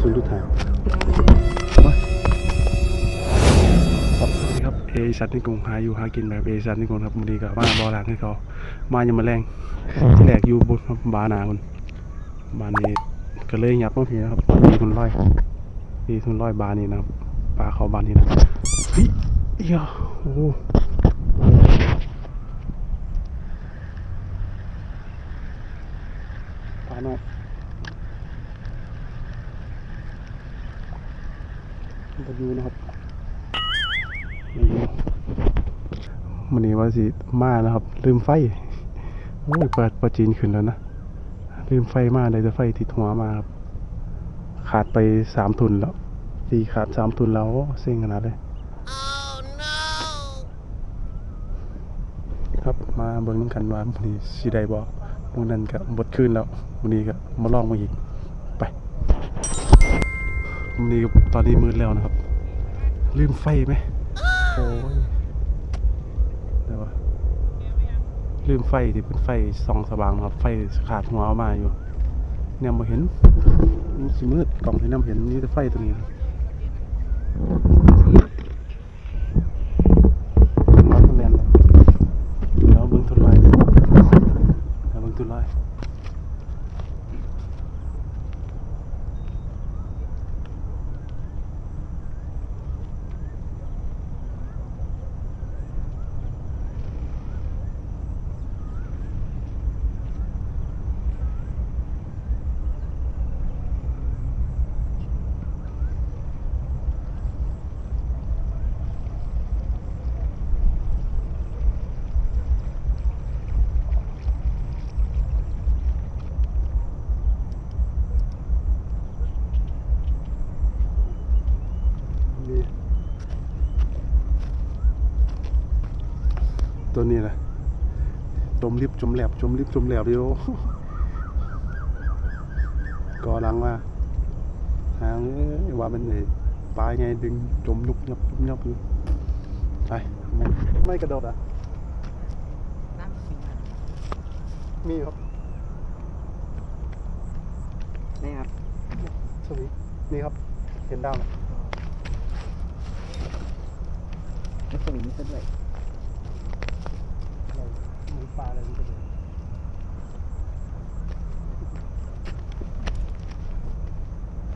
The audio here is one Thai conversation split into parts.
ศูนย์ทุกทางมาครับสวัสดีครับเอชัดนกรุงหาอยู่หากินแบบเอชัดในกรุงครับมันดีกับมาบอหลังให้เขามายังมาแรงที่แรกอยู่บนบานาคนบานนี้ก็เลยยับมาพี่นะครับมีทุนร้อยมีทุนร้อยบานี้นะครับปลาเขาบานนี้นะเฮ้ยเอียโอ้ปลาน้อย บอยู่นะครับมาอยู่มันนี้ว่าสิมาแล้วครับ ลืมไฟโอ้ยเปิดประจีนขึ้นแล้วนะ ลืมไฟมาเลยจะไฟติดหัวมาครับ ขาดไปสามทุนแล้วตีขาดสามทุนแล้วโอ้เซ็งขนาดเลยครับมาเบิ่งนำกันว่ามันนี้สิได้บ่มื้อนั้นก็บดคืนแล้วมื้อนี้ก็มาลองมาอีกไปมื้อ นี่ตอนนี้มืดแล้วนะครับ ลืมไฟไหมโอ้ยเดี๋ยวลืมไฟที่เป็นไฟส่องสว่างนะครับ ไฟขาดหัวออกมาอยู่ เนี่ยมาเห็นมันสีมืดกล่องที่น้ำเห็นนี่จะไฟตัวนี้อนทั้งแลนแล้วเดี๋ยวเบิ้งทุนลอยเดี๋ยวเบิ้งทุนลอย นี่ ตัวนี้แหละจมลิบจมแหลบจมลิบจมแหลบอยู่ก่อหลังว่าหางเอ้ยว่ามันไงปลายไงดึงจมยุบยับยุบยับอยู่ไปไม่ไม่กระโดดอะน้ำสิงอะมีครับ นี่ครับสวีนี่ครับ เห็นดาวไหมแล้วสวิงซะด้วยเรา มีปลาอะไรมันจะเห็น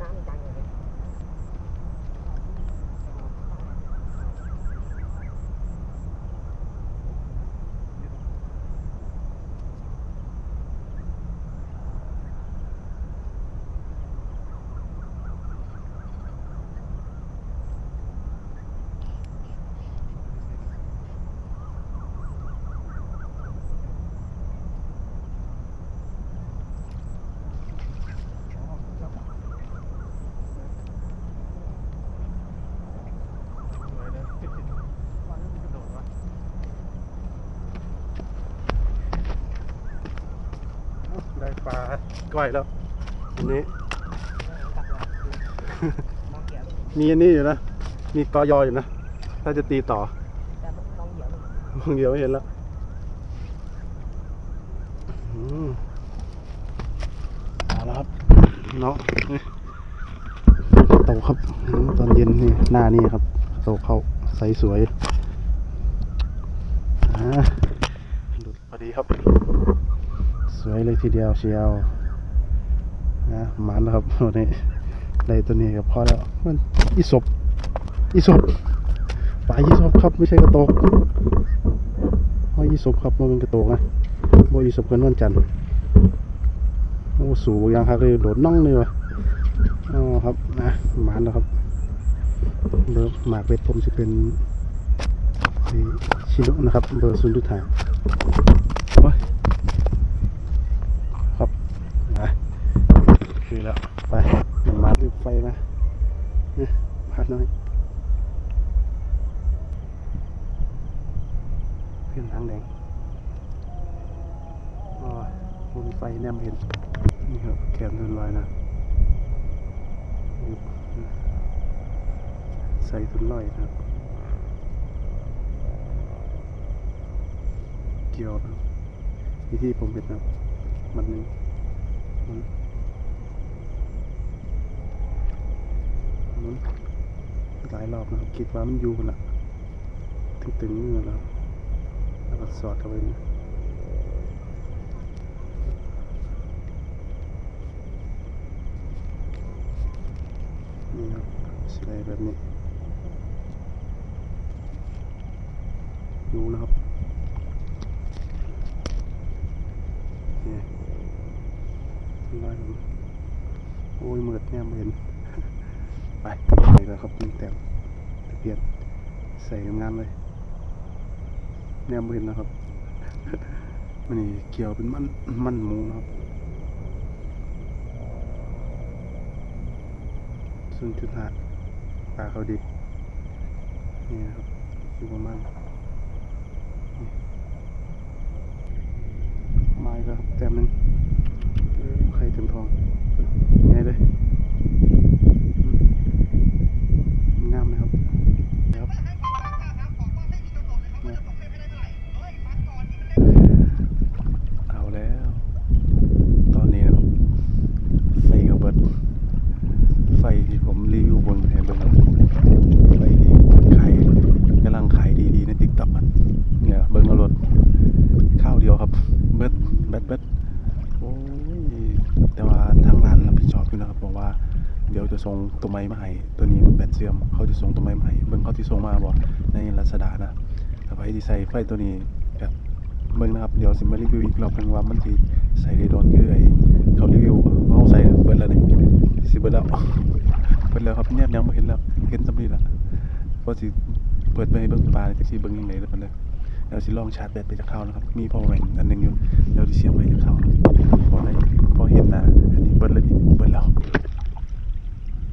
น้ำจังเลย ได้ปลาก้อยแล้วอันนี้ มีอันนี้อยู่นะ มีกอยอยู่นะ ถ้าจะตีต่อมองเกี่ยวมองเดียวไม่เห็นแล้วอืมเอาละครับเนาะโตครับ ตอนเย็นนี่หน้านี่ครับโตเข้าใสสวยอ่าหลุดพอดีครับ วยเลยทีเดียวเชียวนะมันแล้วครับวันนี้ได้ตัวนี้ก็พอแล้วมันอีศบอีศบปลาอีศบครับไม่ใช่กระโตกเพราะอีศบครับมันเป็นกระโตกนะโบอีศบกันวันจันทร์โอ้สูงยังครับเลยโดดน่องเลยวะอ๋อครับนะมันแล้วครับเบอร์หมากเบ็ดผมจะเป็นชิโนนะครับเบอร์ศูนย์ทุกทางโอ้ย ครับนะคื อแล้ว ไปมาดูไฟมาเนี่พัดน่อยขึ้นทางแดงอ๋อมีไฟแนมเห็น นี่ครับแขนเดินลอยนะ ใส่ทุนลอยนะเกี่ยวนะวิธีผมเห็นนะบมันนึงมัน มัน หลายรอบนะคิดว่ามันอยู่นะถึงตึงมือแล้วแล้วก็สอดเข้าไปนี่นี่ครับสิได้แบบนี้อยู่นะครับนี่ล่ผมโอ้ยเมืดเนี่ยไม่เห็น ไปใส่แล้วครับนี่แต้มตะเกียบใส่งานเลยแนมบ่เห็นนะครับมันนี่เกี่ยวเป็นมันมันหมูนะครับศูนย์จุดห้าปลาเขาดีนี่นะครับอยู่ประมาณนี่ไม้ก็แต้มหนึงเออไข่เต็มทองไงเลยอืมงามไหมครับครับเนี่ย เอาแล้ว ตอนนี้นะครับ ไฟกับเบิดไฟที่ผมรีวิวบนแฮมเบอร์ไฟที่ขายกำลังขายดีๆในติ๊กต็อกเนี่ยเบิ้งเอารถข้าวเดียวครับ เบิดเบิดเบิดโอ้ย แต่ว่าทางร้านรับผิดชอบอยู่นะครับบอกว่า เดี๋ยวจะส่ง ตัวไม้มาให้ตัวนี้มันแบตเสื่อมเขาจะส่งตัวไม้มาให้เบิ้งเขาที่ส่งมาบอกในรัศดานะแต่ไปที่ใส่ไฟตัวนี้ก็เบิ้งนะครับเดี๋ยวสิมารีวิวอีกรอบนึงว่ามันที่ใส่ได้โดนคือไอ้เขารีวิวเขาใส่เบิดแล้วนี่สิเบิดแล้วเบิดแล้วครับเนี่ยยังไม่เห็นแล้วเห็นสำลีแล้วเพราะสิเปิดไปเบิ้งปลาจะสิเบิ้งยังไงแล้วมันเลยเดี๋ยวสิลองชาร์จแบตไปจากเขานะครับมีพอแหวนอันหนึงอยู่เดี๋ยวสิเสียบไว้จากเขาพอได้พอเห็นนะอันนี้เบิดแล้วนี่เบิดแล้ว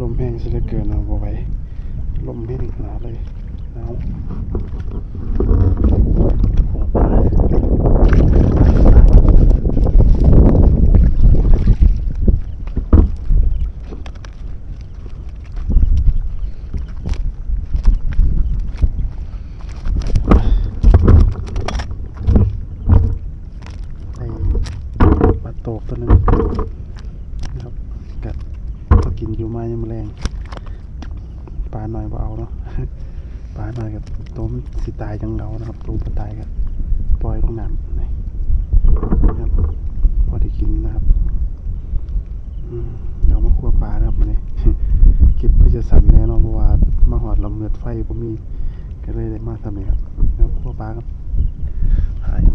ลมแห้งซะเหลือเกินเอาไหวลมแห้งขนาเลยเอาวไปลาโตกตัวหนึง กินอยู่มายังแมลงปลาหน่อยบ่เอาเนาะปลาหน่อยกับตัวมันสิตายจังเงานะครับตัวมันตายกับปล่อยลงน้ำนี่นะครับพอได้กินนะครับเดี๋ยวมาคั่วปลานะครับวันนี้คลิปก็จะสั่นแน่นอนเพราะว่ามาหอดลำเงือดไฟผมมีก็เลยได้มาทำนี่ครับแล้วคั่วปลาครับหายครับ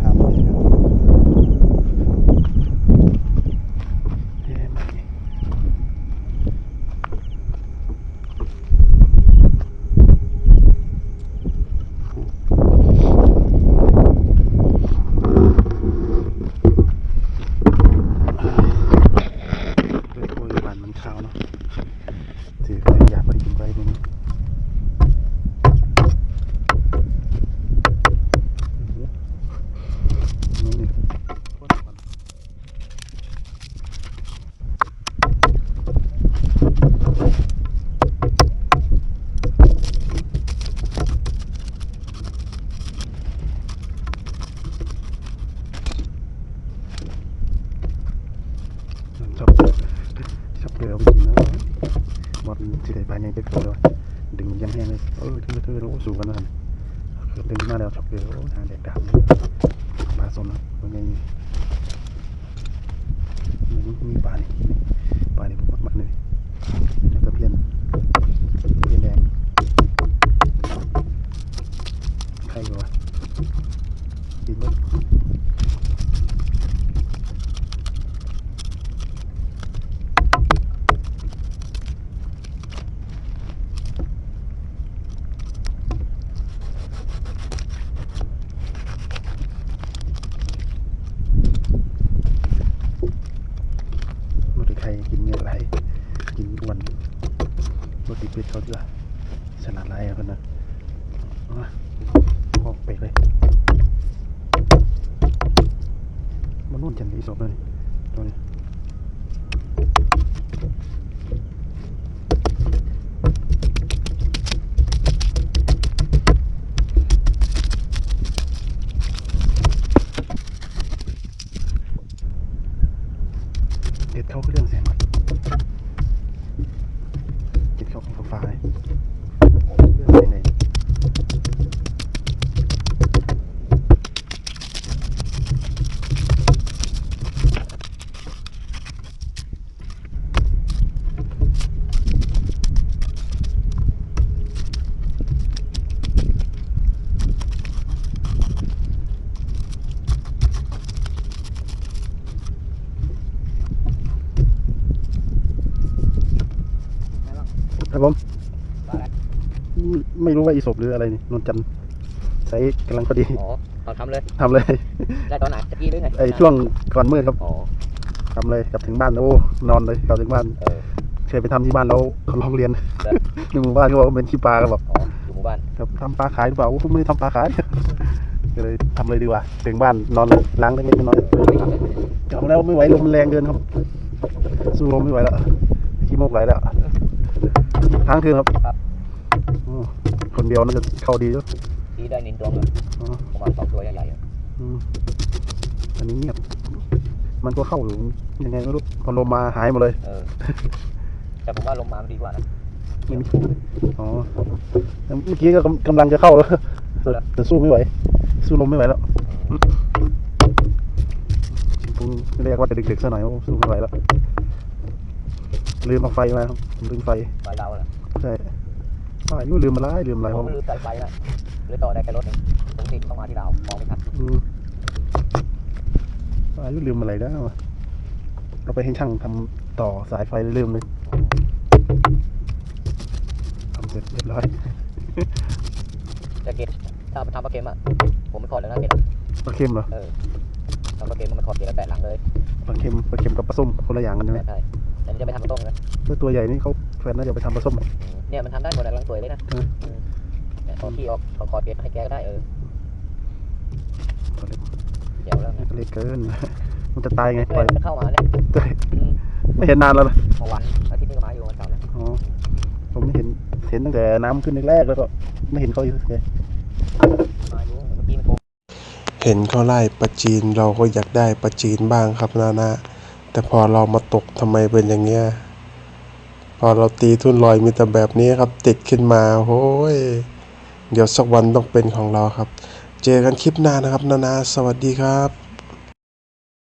หาไม่ครับเอ๊ะไม่ด้วยโอยบันมันขาวเนาะ ถือไปอยากไปกินไปตรงนี้โอ้โหนี่นี่โคตรมันชอบชอบเรือเอาไปกินนะ บอลที่ไหนไปยังไปตัวเลยดึงยังแห้งเลยเออถึงกระเทือนโอ้สูงกันนะดึงมาแล้วชอบเรือโอ้หางแดกดำเลยปลาสนนะมันยังมันมีปลานี่ปลานี่มมากๆเลยแล้วตะเพียนตะเพียนแดงใครอยู่วะกินมั้ย รถไทยกินเนื้อไหลกินอ้วน รถติดเป็ดเขาดีกว่าฉลาดไรอะเพื่อนนะอามาพอกเป็ดเลยมันนุ่นจังอีสบเลยตัวนี้เด็ดเข้าเครื่องเสียงมันเด็ดเข้าของฟ้าเลยเรื่องไหนไหน ครับผมปลาอะไรไม่รู้ว่าอีศบหรืออะไรนี่นนจันทร์ใช้กำลังพอดีอ๋อเอาทำเลยทำเลย ได้ตอนไหนตะกี้หรือไงไอช่วงก่อนมืดครับอ๋อทำเลยกลับถึงบ้านโอ้นอนเลยกลับถึงบ้านเออเคยไปทำที่บ้านแล้วเขาร้องเรียนเออในหมู่บ้านเขาบอกว่าเป็นขี้ปลาก็แบบอ๋ออยู่หมู่บ้านครับทำปลาขายหรือเปล่าโอ้ผมไม่ได้ทำปลาขายก็เลยทำเลยดีกว่า ถึงบ้านนอนเลยล้างเล็กๆน้อยๆเอาแล้วไม่ไหวลมมันแรงเกินครับ สู้ลมไม่ไหวแล้วขี้โมกไหลแล้ว ทั้งคืนครับครับโอ้คนเดียวน่าจะเข้าดีแล้วที่ได้นินตัวหนึ่งอ๋อประมาณสองตัวใหญ่ๆอะอืมอันนี้เงียบ มันก็เข้าหรือยังไงไม่รู้พอลมมาหายหมดเลย เออ แต่ผมว่าลมมามันดีกว่านะไม่มี อ๋อเมื่อกี้ก็กำกำลังจะเข้าแล้วแต่แต่สู้ไม่ไหว สู้ลมไม่ไหวแล้วพรุ่งนี้เรียกว่าจะดึกๆซะหน่อยโอ้สู้ไม่ไหวแล้ว ลืมเอาไฟมาครับลืมไฟไฟดาวนะใช่ป้ายุลืมมาไล่ลืมอะไรผผมมลืมสายไฟนะเลยต่อได้แค่รถหนึ่งปกติต้องมาที่ดาวมองไม่ทันอืมป้ายุลืมอะไรได้วะเราไปให้ช่างทำต่อสายไฟลืมเลยทำเสร็จเรียบร้อยจะเกตถ้าทำปลาเค็มอะผมไม่ขอดแล้วนะเกตอะปลาเค็มเหรอเออทำปลาเค็มมันขอดเกตแล้วแปะหลังเลยปลาเค็มปลาเค็มกับปลาส้มคนละอย่างกันใช่ไหมแปะได้ แต่นี่จะไปทำปลาต้มนะถ้าตัวใหญ่นี่เขาแฟนน่าจะไปทำปลาส้มอืมเนี่ยมันทำได้หมดอะกำลังสวยเลยนะเอออืมเนี่ยเอาที่ออกเอาขอดเกตให้แกก็ได้เออตัวเล็กเดี๋ยวแล้วนะเล็กเกิน มันจะตายไงปเพื่ล่ออยนมันเข้ามาเนี่ยอืมไม่เห็นนานแล้วนะเมื่อวันอาทิตย์นี้ก็มาอยู่วันเสาร์นะอ๋อผมไม่เห็นเห็นตั้งแต่น้ำขึ้นแรกๆแล้วก็ไม่เห็นเขาอีกเลยมาอยู่เมื่อกี้มันโทร เห็นเขาไล่ปลาจีนเราก็อยากได้ปลาจีนบ้างครับนานะ แต่พอเรามาตกทำไมเป็นอย่างเงี้ย พอเราตีทุ่นลอยมีแต่แบบนี้ครับ ติดขึ้นมาโอ้ยเดี๋ยวสักวันต้องเป็นของเราครับ เจอกันคลิปหน้านะครับ นานา สวัสดีครับ